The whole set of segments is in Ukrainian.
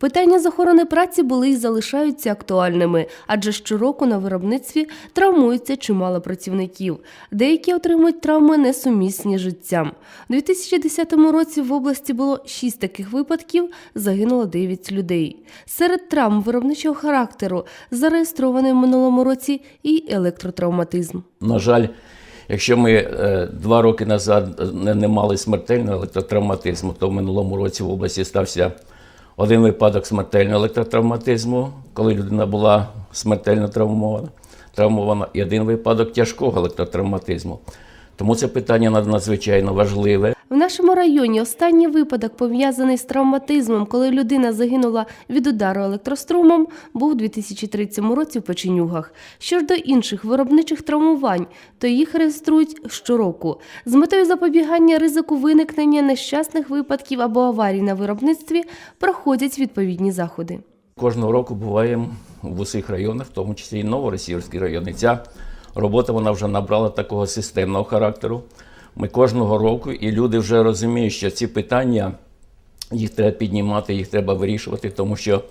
Питання з охорони праці були і залишаються актуальними, адже щороку на виробництві травмується чимало працівників. Деякі отримують травми несумісні життям. У 2010 році в області було 6 таких випадків, загинуло 9 людей. Серед травм виробничого характеру зареєстрований в минулому році і електротравматизм. На жаль, якщо ми е, два роки назад не, не мали смертельного електротравматизму, то в минулому році в області стався один випадок смертельного електротравматизму, коли людина була смертельно травмована, травмована і один випадок тяжкого електротравматизму. Тому це питання над- надзвичайно важливе. Нашому районі останній випадок, пов'язаний з травматизмом, коли людина загинула від удару електрострумом, був у 2003 році в Печенюгах. Що ж до інших виробничих травмувань, то їх реєструють щороку. З метою запобігання ризику виникнення нещасних випадків або аварій на виробництві проходять відповідні заходи. Кожного року буваємо в усіх районах, в тому числі і Новоросійський район. І ця робота вона вже набрала такого системного характеру. Ми кожного року, і люди вже розуміють, що ці питання їх треба піднімати, їх треба вирішувати, тому що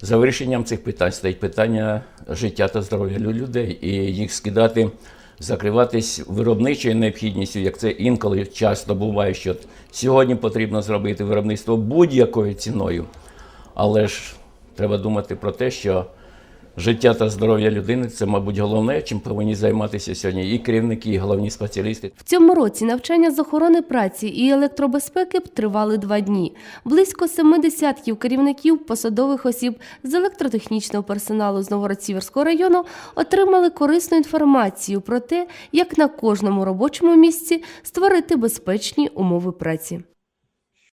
за вирішенням цих питань стоїть питання життя та здоров'я людей, і їх скидати, закриватись виробничою необхідністю, як це інколи часто буває, що сьогодні потрібно зробити виробництво будь-якою ціною. Але ж треба думати про те, що життя та здоров'я людини це, мабуть, головне, чим повинні займатися сьогодні і керівники, і головні спеціалісти. В цьому році навчання з охорони праці і електробезпеки тривали два дні. Близько семи десятків керівників посадових осіб з електротехнічного персоналу з Новгород-Сіверського району отримали корисну інформацію про те, як на кожному робочому місці створити безпечні умови праці.